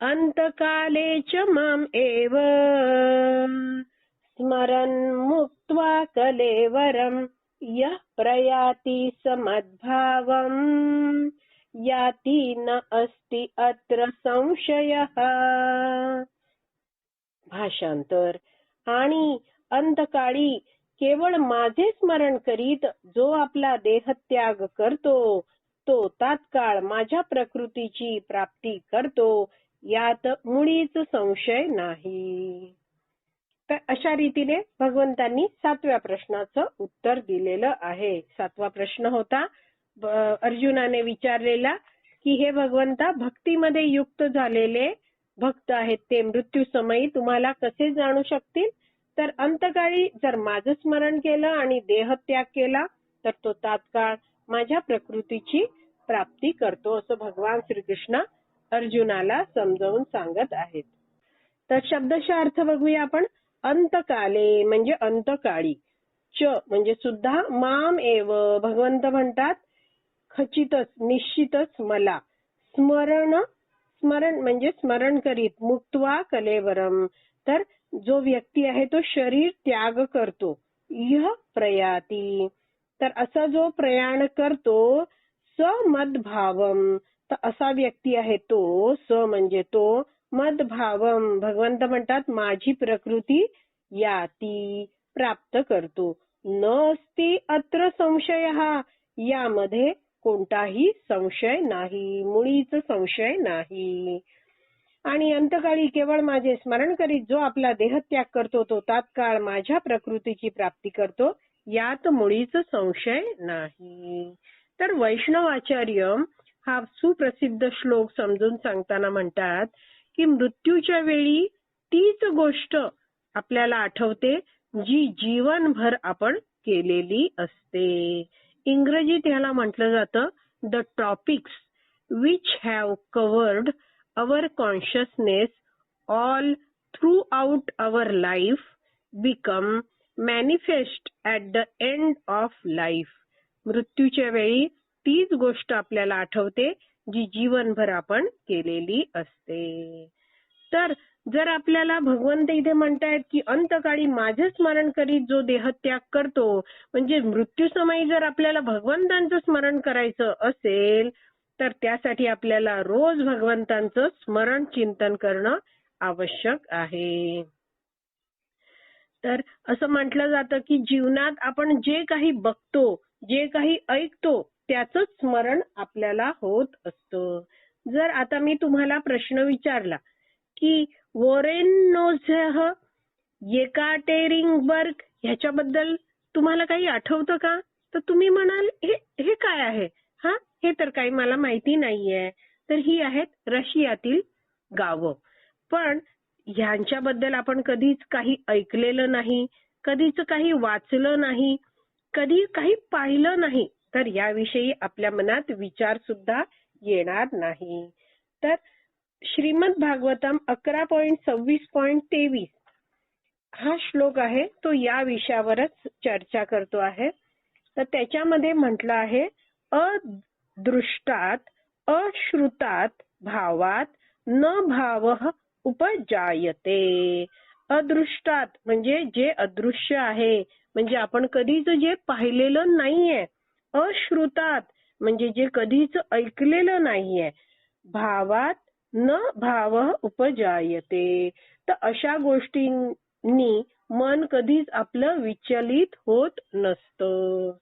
अंतकाले च माम एव। स्मरन् मुक्त्वा कलेवरं यः प्रयाति समद्भावम् याति न अस्ति अत्र संशयः। भाषांतर। आणि अंतकाळी केवळ माझे स्मरण करीत जो आपला देहत्याग करतो तो तात्काळ माझ्या प्रकृतीची प्राप्ती करतो यात मुळीच संशय नाही. तर अशा रीतीने भगवंतांनी सातव्या प्रश्नाचं उत्तर दिलेलं आहे. सातवा प्रश्न होता अर्जुनाने विचारलेला की हे भगवंता भक्तीमध्ये युक्त झालेले भक्त आहेत ते मृत्यू समयी तुम्हाला कसे जाणू शकतील? तर अंतकाळी जर माझं स्मरण केलं आणि देहत्याग केला तर तो तात्काळ माझ्या प्रकृतीची प्राप्ती करतो असं भगवान श्रीकृष्ण अर्जुनाला समजावून सांगत आहेत. तर शब्दशः अर्थ बघूया आपण. अंतकाले म्हणजे अंतकाळी. च म्हणजे सुद्धा माम एव. भगवंत म्हणतात खचितच निश्चितच मला. स्मरण स्मरण म्हणजे स्मरण करीत. मुक्त्वा कलेवरम. तर जो व्यक्ती आहे तो शरीर त्याग करतो. यह प्रयाती. तर असा जो प्रयाण करतो स मदभावम तर असा व्यक्ती आहे तो स म्हणजे तो मदभावम. भगवंत म्हणतात माझी प्रकृती याती प्राप्त करतो. न अस्ति अत्र संशय. हा यामध्ये कोणताही संशय नाही मुळीच संशय नाही. आणि अंतकाळी केवळ माझे स्मरण करीत जो आपला देहत्याग करतो तो तात्काळ माझ्या प्रकृतीची प्राप्ती करतो. यात मुळीच संशय नाही. तर वैष्णवाचार्य हा सुप्रसिद्ध श्लोक समजून सांगताना म्हणतात की मृत्यूच्या वेळी तीच गोष्ट आपल्याला आठवते जी जीवनभर आपण केलेली असते. इंग्रजीत ह्याला म्हटलं जातं the topics which have covered our consciousness all throughout our life become manifest at the end of life मृत्यूच्या वेळी तीच गोष्ट आपल्याला आठवते जी जीवनभर आपण केलेली असते. तर जर आपल्याला भगवंत इथे म्हणतायत की अंतकाळी माझे स्मरण करीत जो देहत्याग करतो म्हणजे मृत्यूसमयी जर आपल्याला भगवंतांचं स्मरण करायचं असेल तर त्यासाठी आपल्याला रोज भगवंतांचं स्मरण चिंतन करणं आवश्यक आहे. तर असं म्हटलं जातं की जीवनात आपण जे काही बघतो जे काही ऐकतो त्याच स्मरण आपल्याला होत असतं. जर आता मी तुम्हाला प्रश्न विचारला की वोरेन येकाटेरिंगबर्ग ह्याच्याबद्दल तुम्हाला काही आठवतं का? तर तुम्ही म्हणाल हे हे काय आहे? हा हे तर काही मला माहिती नाहीये. तर ही आहेत रशियातील गावं. पण ह्यांच्याबद्दल आपण कधीच काही ऐकलेलं नाही कधीच काही वाचलं नाही कधी काही पाहिलं नाही. तर याविषयी आपल्या मनात विचार सुद्धा येणार नाही. तर श्रीमद भागवतम अकरा पॉईंट सव्वीस पॉईंट तेवीस हा श्लोक आहे तो या विषयावरच चर्चा करतो आहे. तर त्याच्यामध्ये म्हटलं आहे अदृष्टात अश्रुतात भावात न भाव उपजायते. अदृष्टात म्हणजे जे अदृश्य आहे म्हणजे आपण कधीच जे पाहिलेलं नाहीये अश्रुतात. म्हणजे जे कधीच ऐकलेलं नाहीये. भावात न भाव उपजायते. तर अशा गोष्टींनी मन कधीच आपलं विचलित होत नसतं.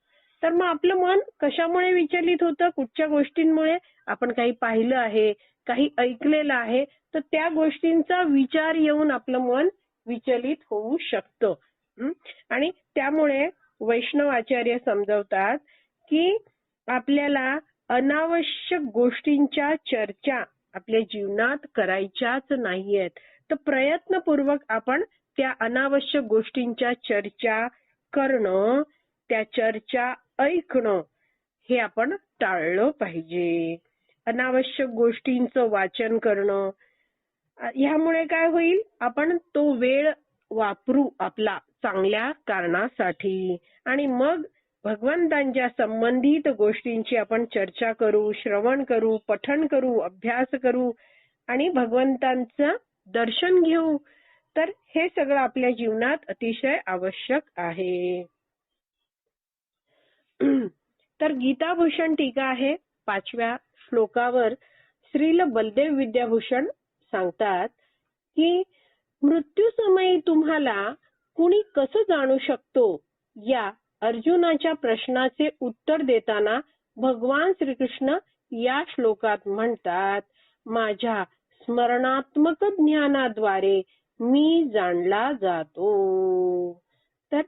तर मग आपलं मन कशामुळे विचलित होतं? कुठच्या गोष्टींमुळे? आपण काही पाहिलं आहे काही ऐकलेलं आहे तर त्या गोष्टींचा विचार येऊन आपलं मन विचलित होऊ शकतं. आणि त्यामुळे वैष्णव आचार्य समजवतात की आपल्याला अनावश्यक गोष्टींच्या चर्चा आपल्या जीवनात करायच्याच नाहीयेत. तर प्रयत्नपूर्वक आपण त्या अनावश्यक गोष्टींच्या चर्चा करणं त्या चर्चा ऐकणं हे आपण टाळलं पाहिजे. अनावश्यक गोष्टींचं वाचन करणं ह्यामुळे काय होईल? आपण तो वेळ वापरू आपला चांगल्या कारणासाठी. आणि मग भगवंतांच्या संबंधित गोष्टींची आपण चर्चा करू श्रवण करू पठण करू अभ्यास करू आणि भगवंतांचं दर्शन घेऊ. तर हे सगळं आपल्या जीवनात अतिशय आवश्यक आहे. तर गीताभूषण टीका आहे. पाचव्या श्लोकावर श्रील बलदेव विद्याभूषण सांगतात की मृत्यू समयी तुम्हाला कुणी कसं जाणू शकतो? या अर्जुनाच्या प्रश्नाचे उत्तर देताना भगवान श्रीकृष्ण या श्लोकात म्हणतात माझ्या स्मरणात्मक ज्ञानाद्वारे मी जाणला जातो. तर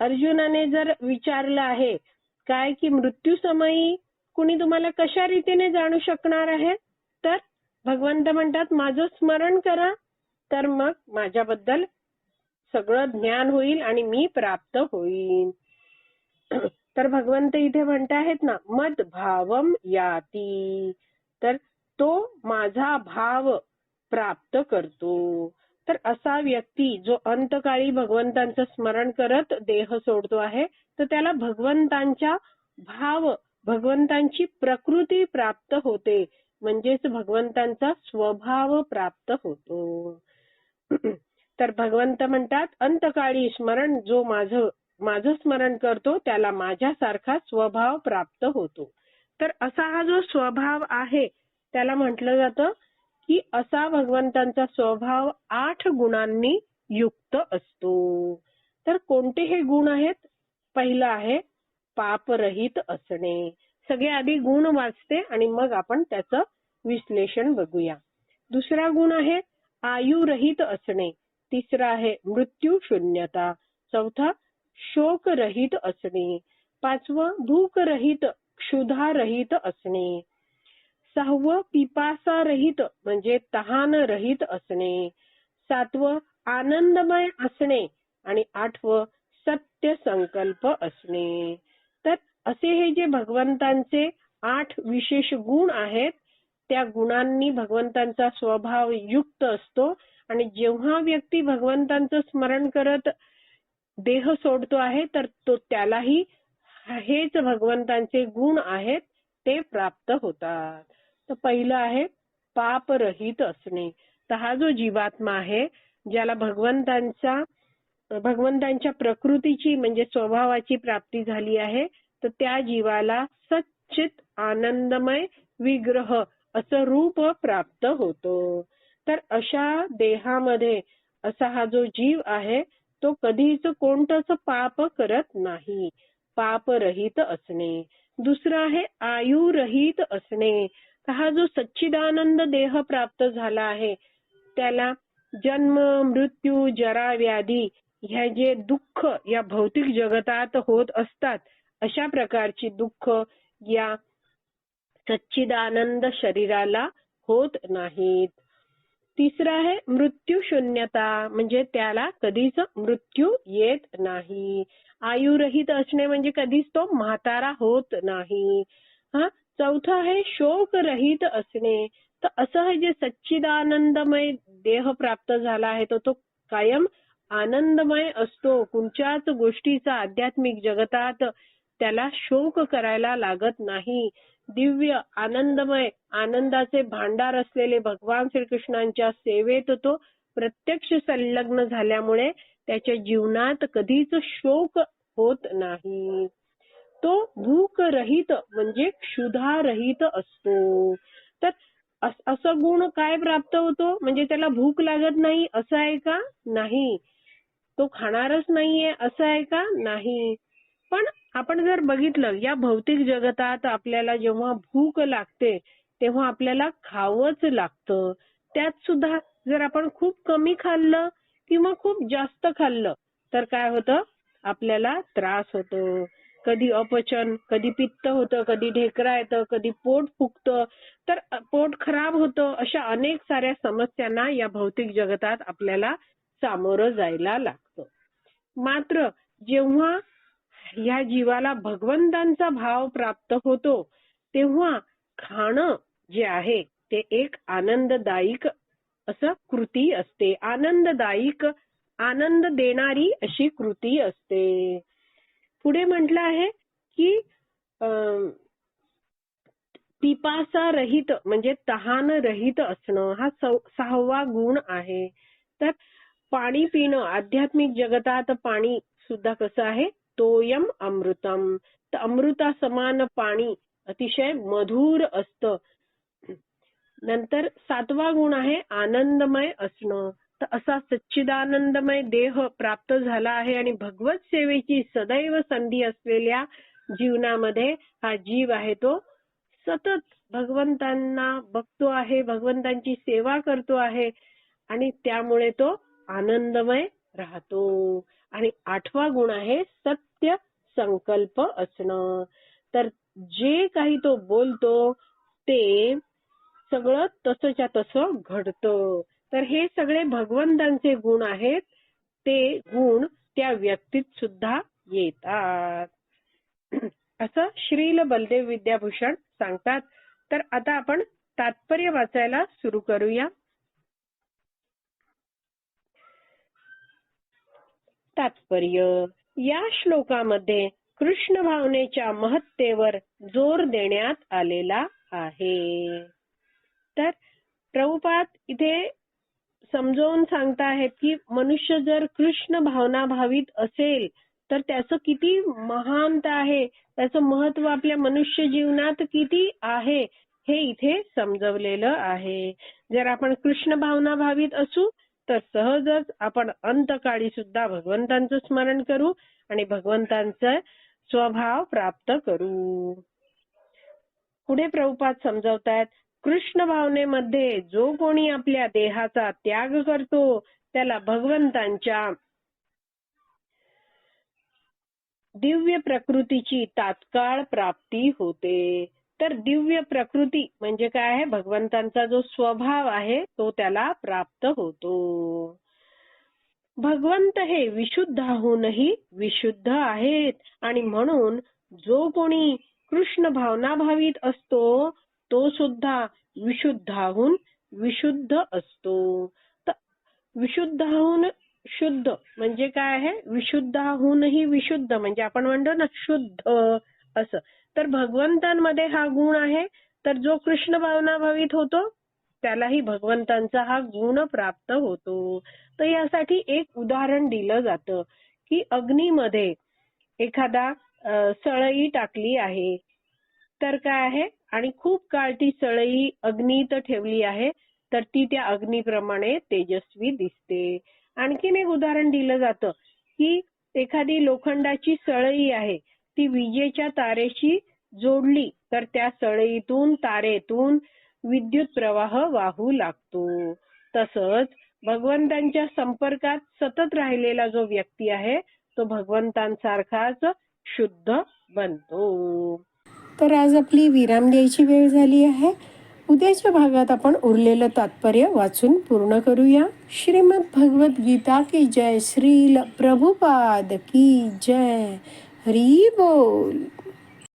अर्जुनाने जर विचारलं आहे काय की मृत्यू समयी कुणी तुम्हाला कशा रीतीने जाणू शकणार आहे? तर भगवंत म्हणतात माझं स्मरण करा तर मग माझ्याबद्दल सगळं ज्ञान होईल आणि मी प्राप्त होईल तर भगवंत इथे म्हणत आहेत ना मद भावम याती. तर तो माझा भाव प्राप्त करतो. तर असा व्यक्ती जो अंतकाळी भगवंतांचं स्मरण करत देह सोडतो आहे तर त्याला भगवंतांच्या भाव भगवंतांची प्रकृती प्राप्त होते. म्हणजेच भगवंतांचा स्वभाव प्राप्त होतो. तर भगवंत म्हणतात अंतकाळी स्मरण जो माझं माझं स्मरण करतो त्याला माझ्यासारखा स्वभाव प्राप्त होतो. तर असा हा जो स्वभाव आहे त्याला म्हटलं जातं की असा भगवंतांचा स्वभाव आठ गुणांनी युक्त असतो. तर कोणते हे गुण आहेत? पहिलं आहे पापरहित असणे. सगळे आधी गुण वाचते आणि मग आपण त्याचं विश्लेषण बघूया. दुसरा गुण आहे आयुरहित असणे. तिसरा आहे मृत्यू शून्यता. चौथा शोकरहित असणे. पाचवं भूकरहित क्षुधारहित असणे. सहावं पिपासारहित म्हणजे तहान रहित असणे. सातवं आनंदमय असणे. आणि आठवं सत्य संकल्प असणे. तर असे हे जे भगवंतांचे आठ विशेष गुण आहेत त्या गुणांनी भगवंतांचा स्वभाव युक्त असतो. आणि जेव्हा व्यक्ती भगवंतांचं स्मरण करत देह सोडतो आहे तर तो त्यालाही हेच भगवंतांचे गुण आहेत ते प्राप्त होतात. तर पहिलं आहे पापरहित असणे. तर हा जो जीवात्मा आहे ज्याला भगवंतांचा भगवंतांच्या प्रकृतीची म्हणजे स्वभावाची प्राप्ती झाली आहे तर त्या जीवाला सच्चित आनंदमय विग्रह असं रूप प्राप्त होतो. तर अशा देहामध्ये असा हा जो जीव आहे तो कधीच कोणतंच पाप करत नाही. पापरहित असणे. दुसरं आहे आयुरहित असणे. हा जो सच्चिदानंद देह प्राप्त झाला आहे त्याला जन्म मृत्यू जरा व्याधी ह्या जे दुःख या भौतिक जगतात होत असतात अशा प्रकारची दुःख या सच्चिदानंद शरीराला होत नाहीत. तिसरं आहे मृत्यू शून्यता म्हणजे त्याला कधीच मृत्यू येत नाही. आयुरहित असणे म्हणजे कधीच तो म्हातारा होत नाही. हा? चौथं आहे शोक रहित असणे. तर असं हे जे सच्चिदानंदमय देह प्राप्त झाला आहे तो तो कायम आनंदमय असतो. कुठच्याच गोष्टीचा आध्यात्मिक जगतात त्याला शोक करायला लागत नाही. दिव्य आनंदमय आनंदाचे भांडार असलेले भगवान श्रीकृष्णांच्या सेवेत तो प्रत्यक्ष संलग्न झाल्यामुळे त्याच्या जीवनात कधीच शोक होत नाही. तो भूक रहित म्हणजे क्षुधारहित असतो. तर असं गुण काय प्राप्त होतो? म्हणजे त्याला भूक लागत नाही असं आहे का? नाही. तो खाणारच नाहीये असं आहे का? नाही. पण आपण जर बघितलं या भौतिक जगतात आपल्याला जेव्हा भूक लागते तेव्हा आपल्याला खावंच लागतं. त्यात सुद्धा जर आपण खूप कमी खाल्लं किंवा खूप जास्त खाल्लं तर काय होतं? आपल्याला त्रास होतो. कधी अपचन कधी पित्त होतं कधी ढेकरा येतं कधी पोट फुगतं. तर पोट खराब होतं अशा अनेक साऱ्या समस्यांना या भौतिक जगतात आपल्याला सामोरं जायला लागतं. मात्र जेव्हा ह्या जीवाला भगवंतांचा भाव प्राप्त होतो तेव्हा खाणं जे आहे ते एक आनंददायक असं कृती असते. आनंददायक आनंद देणारी अशी कृती असते. पुढे म्हटलं आहे की अं, पिपासा रहित म्हणजे तहान रहित असणं हा सहावा गुण आहे. तर पाणी पिणं आध्यात्मिक जगतात पाणी सुद्धा कसं आहे तोयम अमृतम। तर अमृता समान पाणी अतिशय मधुर असतं. नंतर सातवा गुण आहे आनंदमय असणं. तर असा सच्चिदानंदमय देह प्राप्त झाला आहे आणि भगवत सेवेची सदैव संधी असलेल्या जीवनामध्ये हा जीव आहे तो सतत भगवंतांना बघतो आहे भगवंतांची सेवा करतो आहे आणि त्यामुळे तो आनंदमय राहतो. आणि आठवा गुण आहे सत्य संकल्प असणं. तर जे काही तो बोलतो ते सगळं तसंच्या तसं घडतं. तर हे सगळे भगवंतांचे गुण आहेत. ते गुण त्या व्यक्तीत सुद्धा येतात. असं श्रील बलदेव विद्याभूषण सांगतात. तर आता आपण तात्पर्य वाचायला सुरू करूया. तात्पर्य. या श्लोकामध्ये कृष्ण भावनेच्या महत्तेवर जोर देण्यात आलेला आहे. तर प्रभुपात इथे समजावून सांगता आहेत की मनुष्य जर कृष्ण भावना भावित असेल तर त्याचं किती महानता आहे त्याचं महत्त्व आपल्या मनुष्य जीवनात किती आहे हे इथे समजवलेलं आहे. जर आपण कृष्ण भावना भावित असू तर सहजच आपण अंतकाळी सुद्धा भगवंतांचं स्मरण करू आणि भगवंतांचा स्वभाव प्राप्त करू. पुढे प्रभुपाद समजवतायत कृष्ण भावनेमध्ये जो कोणी आपल्या देहाचा त्याग करतो त्याला भगवंतांच्या दिव्य प्रकृतीची तात्काळ प्राप्ती होते. तर दिव्य प्रकृती म्हणजे काय आहे? भगवंतांचा जो स्वभाव आहे तो त्याला प्राप्त होतो. भगवंत हे विशुद्धाहूनही विशुद्ध आहेत. आणि म्हणून जो कोणी कृष्ण भावना भावित असतो तो सुद्धा विशुद्धाहून विशुद्ध असतो. तर विशुद्धाहून शुद्ध म्हणजे काय आहे? विशुद्धाहूनही विशुद्ध म्हणजे आपण म्हणतो ना शुद्ध असं. तर भगवंतांमध्ये हा गुण आहे. तर जो कृष्ण भावना भावित होतो त्यालाही भगवंतांचा हा गुण प्राप्त होतो. तर यासाठी एक उदाहरण दिलं जातं की अग्नीमध्ये एखादा सळई टाकली आहे. तर काय आहे? आणि खूप काळ ती सळई अग्नीत ठेवली आहे तर ती त्या अग्नीप्रमाणे तेजस्वी दिसते. आणखीन एक उदाहरण दिलं जातं की एखादी लोखंडाची सळई आहे ती विजेच्या तारेशी जोडली तर त्या सळईतून तारेतून विद्युत प्रवाह वाहू लागतो. तसंच भगवंतांच्या संपर्कात सतत राहिलेला जो व्यक्ती आहे तो भगवंतांसारखाच शुद्ध बनतो. तर आज आपली विराम द्यायची वेळ झाली आहे. उद्याच्या भागात आपण उरलेलं तात्पर्य वाचून पूर्ण करूया. श्रीमद भगवत गीता की जय? श्रील प्रभुपाद की जय? हरी बोल.